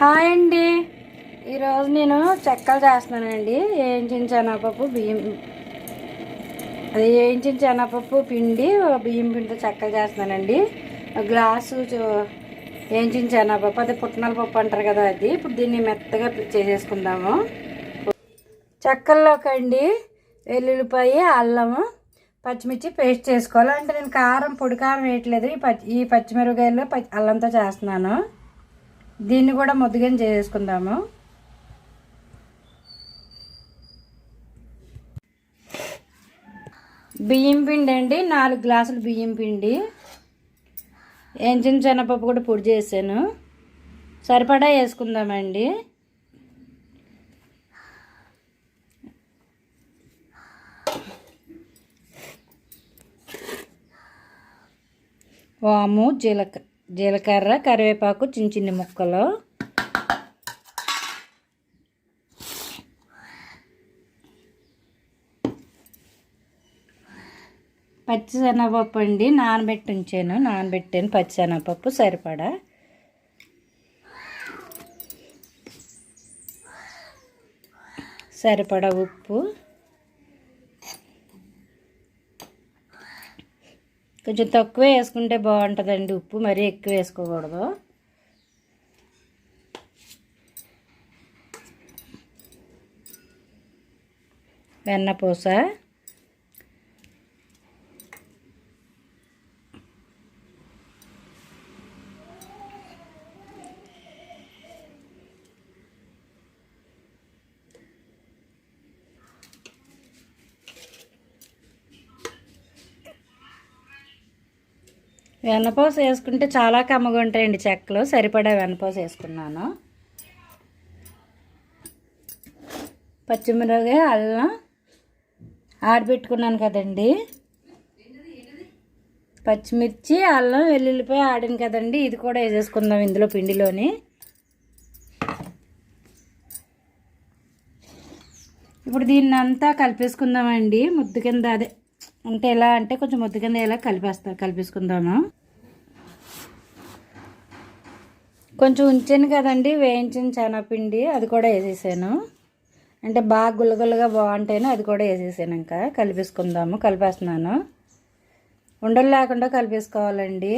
Hi అండి. ఈరోజు నేను చెక్కలు చేస్తున్నానండి. వేయించిన శనగపప్పు బియ్యం. అది వేయించిన శనగపప్పు పిండి బియ్యం పిండితో చెక్కలు చేస్తున్నానండి. గ్లాసు చూ- వేయించిన శనగపప్పు అది పుట్నాల పప్పు అంటారు కదా అది. ఇప్పుడు దీన్ని మెత్తగా చేసేసుకుందాము. చెక్కల్లోకి అండి వెల్లుల్లిపాయ అల్లము పచ్చిమిర్చి పేస్ట్ చేసుకోవాలి. అంటే నేను కారం పొడి కారం వేయట్లేదు. ఈ పచ్చి ఈ పచ్చిమిరపకాయలు పచ్చి అల్లంతో చేస్తున్నాను. దీన్ని కూడా ముద్దుగా చేసుకుందాము. బియ్యం పిండి అండి నాలుగు గ్లాసులు బియ్యం పిండి. ఎంచిన శనగపప్పు కూడా పొడి చేశాను. సరిపడా వేసుకుందామండి. వాము జీలక జీలకర్ర కరివేపాకు చిన్న చిన్న ముక్కలు. పచ్చిశనగపప్పు అండి నానబెట్టి ఉంచాను. నానబెట్టాను పచ్చిశనగపప్పు సరిపడా. సరిపడా ఉప్పు. కొంచెం తక్కువ వేసుకుంటే బాగుంటుందండి ఉప్పు మరీ ఎక్కువ వేసుకోకూడదు. వెన్నపూస వెన్నపూస వేసుకుంటే చాలా కమ్మగా ఉంటాయండి చెక్కలు. సరిపడా వెన్నపూస వేసుకున్నాను. పచ్చిమిరపకాయ అల్లం ఆడబెట్టుకున్నాను కదండి. పచ్చిమిర్చి అల్లం వెల్లుల్లిపాయ ఆడాను కదండి. ఇది కూడా వేసేసుకుందాం ఇందులో పిండిలోని. ఇప్పుడు దీన్ని అంతా కలిపేసుకుందామండి. ముద్దు కింద అదే అంటే ఎలా అంటే కొంచెం ముద్దు కింద ఎలా కలిపేస్తారు కలిపేసుకుందాము. కొంచెం ఉంచాను కదండి వేయించిన శనగపిండి అది కూడా వేసేసాను. అంటే బాగా గుల్లగుల్లగా బాగుంటాయని అది కూడా వేసేసాను ఇంకా. కలిపేసుకుందాము కలిపేస్తున్నాను. ఉండలు లేకుండా కలిపేసుకోవాలండి.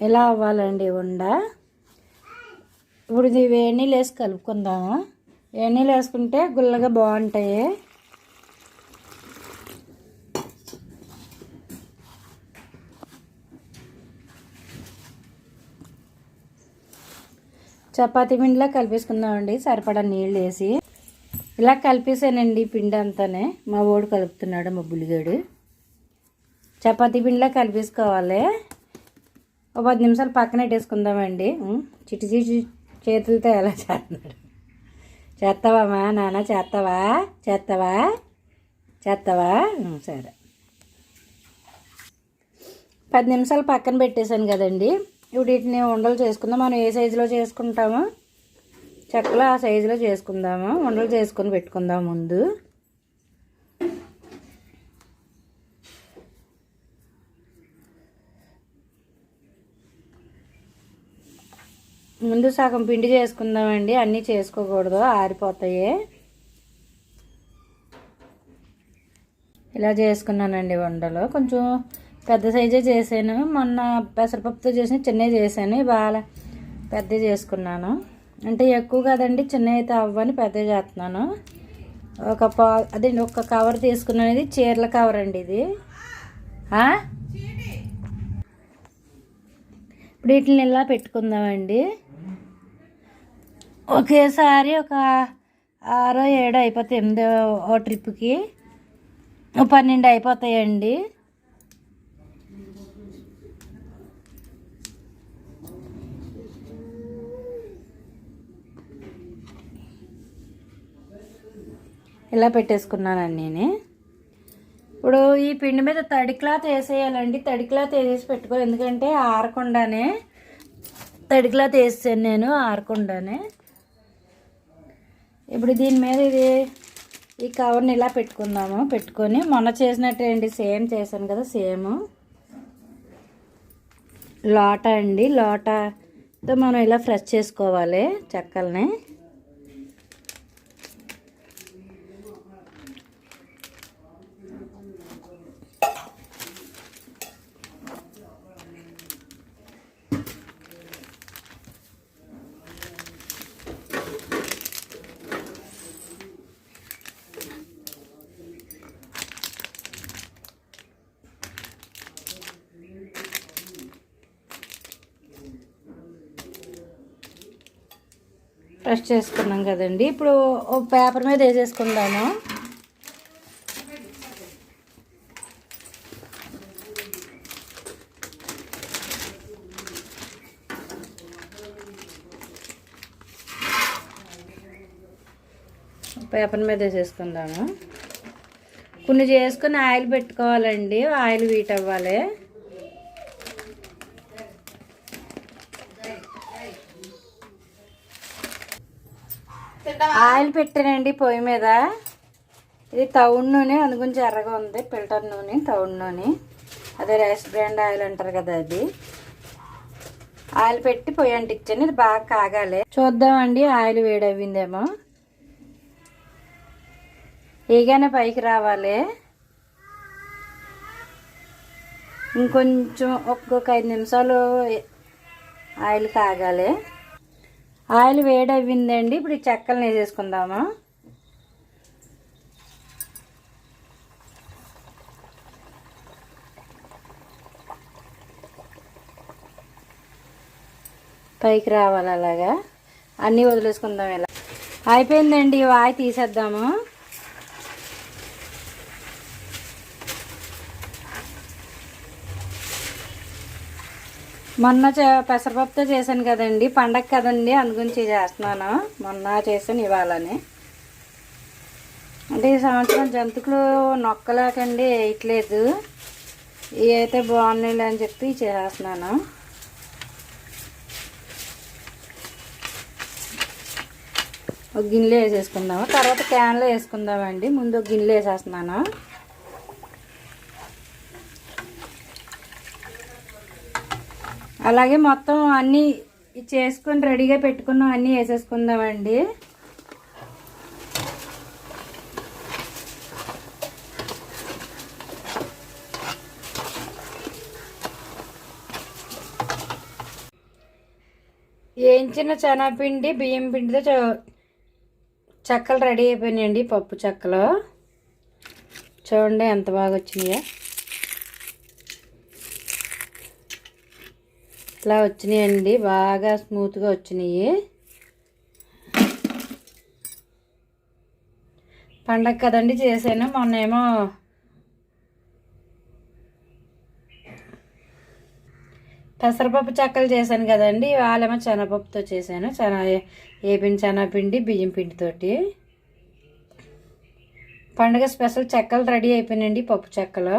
ఎలా అవ్వాలండి ఉండ? ఇప్పుడు ఇది వేణీలు వేసి కలుపుకుందాము. వేణీలు వేసుకుంటే గుల్లగా బాగుంటాయి. చపాతి పిండిలా కలిపేసుకుందామండి. సరిపడా నీళ్ళు వేసి. ఇలా కలిపేసానండి పిండి అంతానే. మా ఓడు కలుపుతున్నాడు మా బుల్లిగాడు. చపాతీ పిండిలా కలిపేసుకోవాలి. ఒక పది నిమిషాలు పక్కన పెట్టేసుకుందామండి. చిటి చిటి చేతులతో ఎలా చేస్తున్నాడు? చేస్తావామా నాన్న చేస్తావా? చేస్తావా? చేస్తావా? సరే. పది నిమిషాలు పక్కన పెట్టేశాను కదండి. ఇప్పుడు వీటిని ఉండలు చేసుకుందాం. మనం ఏ సైజులో చేసుకుంటామో చెక్కలు ఆ సైజులో చేసుకుందాము. ఉండలు చేసుకొని పెట్టుకుందాం ముందు. ముందు సగం పిండి చేసుకుందామండి. అన్నీ చేసుకోకూడదు. ఆరిపోతాయి. ఇలా చేసుకున్నానండి వండలు కొంచెం పెద్ద సైజే చేశాను. మొన్న పెసరపప్పుతో చేసిన చిన్నవి చేశాను. బాగా పెద్ద చేసుకున్నాను. అంటే ఎక్కువ కదండి చిన్న అయితే అవ్వని పెద్ద చేస్తున్నాను. ఒక పా అదే ఒక కవర్ తీసుకున్నాను ఇది చీరల కవర్ అండి ఇది. ఇప్పుడు వీటిని ఇలా పెట్టుకుందామండి. ఒకేసారి ఒక ఆరో ఏడో అయిపోతాయి ఎనిమిదో ఓ ట్రిప్కి పన్నెండు అయిపోతాయండి. ఇలా పెట్టేసుకున్నానండి నేనే. ఇప్పుడు ఈ పిండి మీద తడి క్లాత్ వేసేయాలండి. తడి క్లాత్ వేసేసి పెట్టుకోవాలి. ఎందుకంటే ఆరకుండానే తడి క్లాత్ వేసాను నేను ఆరకుండానే. ఇప్పుడు దీని మీద ఇది ఈ కవర్ని ఇలా పెట్టుకుందాము పెట్టుకొని మొన్న చేసినట్టే అండి సేమ్ చేశాను కదా సేమ్. లోట అండి లోటతో మనం ఇలా ఫ్రెష్ చేసుకోవాలి చెక్కల్ని. ఫ్రెష్ చేసుకున్నాం కదండి. ఇప్పుడు ఓ పేపర్ మీద వేసేసుకుందాము. పేపర్ మీద వేసేసుకుందాము. కొన్ని చేసుకుని ఆయిల్ పెట్టుకోవాలండి. ఆయిల్ వీట్ అవ్వాలి. ఆయిల్ పెట్టానండి పొయ్యి మీద. ఇది తవుడు నూనె అందు ఎర్రగా ఉంది. ఫిల్టర్ నూనె తవుడు నూనె. అదే రైస్ బ్రాండ్ ఆయిల్ అంటారు కదా అది. ఆయిల్ పెట్టి పొయ్యి అంటించాను ఇది బాగా కాగాలి. చూద్దామండి ఆయిల్ వేడవ్విందేమో. ఏగానే పైకి రావాలి. ఇంకొంచెం ఒక్కొక్క ఐదు నిమిషాలు ఆయిల్ కాగాలి. ఆయిల్ వేడి అవ్విందండి ఇప్పుడు ఈ చెక్కలను వేసేసుకుందాము. పైకి రావాలి అలాగా. అన్నీ వదిలేసుకుందాం ఇలా. అయిపోయిందండి. వాయి తీసేద్దాము. మొన్న చే- పెసరపప్పుతో చేశాను కదండి పండగ కదండి అందుగురించి చేస్తున్నాను. మొన్న చేశాను ఇవాళని. అంటే ఈ సంవత్సరం జంతుకులు నొక్కలేకండి వేయట్లేదు. ఇవి అయితే బాగున్నాయి అని చెప్పి చేస్తున్నాను. ఒక గిన్నెలో వేసేసుకుందాము? తర్వాత క్యాన్లో వేసుకుందామండి. ముందు ఒక గిన్నెలో వేసేస్తున్నాను. అలాగే మొత్తం అన్నీ చేసుకొని రెడీగా పెట్టుకున్నాం అన్నీ వేసేసుకుందామండి. వేయించిన శనగపిండి బియ్యం పిండితో చెక్కలు రెడీ అయిపోయినాయండి పప్పు చెక్కలు. చూడండి ఎంత బాగా వచ్చినాయో. ఇట్లా వచ్చినాయండి. బాగా స్మూత్గా వచ్చినాయి. పండగ కదండి చేశాను మొన్నేమో పెసరపప్పు చెక్కలు చేశాను కదండి. వాళ్ళేమో శనగపప్పుతో చేశాను. శన ఏపిండి శనగపిండి బియ్యం పిండితోటి. పండగ స్పెషల్ చెక్కలు రెడీ అయిపోయినాయండి పప్పు చెక్కలు.